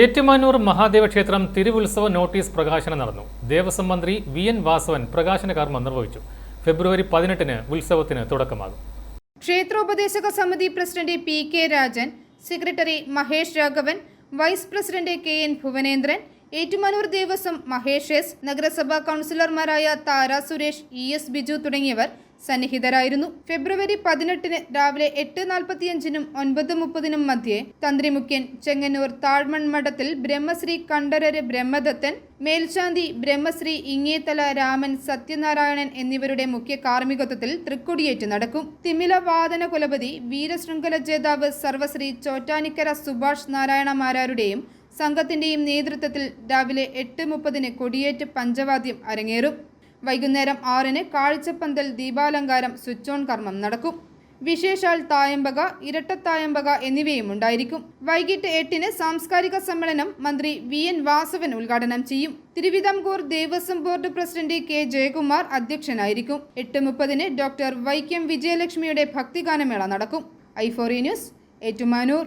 ഏറ്റുമാനൂർ മഹാദേവ ക്ഷേത്രം തിരുവുത്സവ നോട്ടീസ് പ്രകാശനം നടന്നു. ദേവസ്വം മന്ത്രി വി എൻ വാസവൻ പ്രകാശന കർമ്മം നിർവഹിച്ചു. ഫെബ്രുവരി പതിനെട്ടിന് ഉത്സവത്തിന് തുടക്കമാകും. ക്ഷേത്രോപദേശക സമിതി president P K Rajan secretary Mahesh Raghavan vice president K N Bhuvanendran Ettumanoor Devaswom മഹേഷേസ് നഗരസഭാ കൗൺസിലർമാരായ താര സുരേഷ് ഇ എസ് ബിജു തുടങ്ങിയവർ സന്നിഹിതരായിരുന്നു. ഫെബ്രുവരി പതിനെട്ടിന് രാവിലെ എട്ട് നാൽപ്പത്തിയഞ്ചിനും ഒൻപത് മുപ്പതിനും മധ്യേ തന്ത്രി മുഖ്യൻ ചെങ്ങന്നൂർ താഴ്മൺ മഠത്തിൽ ബ്രഹ്മശ്രീ കണ്ഠരര് ബ്രഹ്മദത്തൻ മേൽശാന്തി ബ്രഹ്മശ്രീ ഇങ്ങേത്തല രാമൻ സത്യനാരായണൻ എന്നിവരുടെ മുഖ്യ കാർമ്മികത്വത്തിൽ തൃക്കൊടിയേറ്റ് നടക്കും. തിമില വാദന കുലപതി വീരശൃംഖല ജേതാവ് സർവശ്രീ ചോറ്റാനിക്കര സുഭാഷ് നാരായണ മാരാരുടെയും സംഘത്തിന്റെയും നേതൃത്വത്തിൽ രാവിലെ എട്ട് മുപ്പതിന് കൊടിയേറ്റ് പഞ്ചവാദ്യം അരങ്ങേറും. വൈകുന്നേരം ആറിന് കാഴ്ചപ്പന്തൽ ദീപാലങ്കാരം സ്വിച്ച് ഓൺ കർമ്മം നടക്കും. വിശേഷാൽ തായമ്പക ഇരട്ടത്തായമ്പക എന്നിവയും ഉണ്ടായിരിക്കും. വൈകിട്ട് എട്ടിന് സാംസ്കാരിക സമ്മേളനം മന്ത്രി വി എൻ വാസവൻ ഉദ്ഘാടനം ചെയ്യും. Thiruvithamkoor Devaswom board president K Jayakumar അധ്യക്ഷനായിരിക്കും. എട്ട് മുപ്പതിന് ഡോക്ടർ വൈക്കം വിജയലക്ഷ്മിയുടെ ഭക്തിഗാനമേള നടക്കും. ഐഫോറി ന്യൂസ് ഏറ്റുമാനൂർ.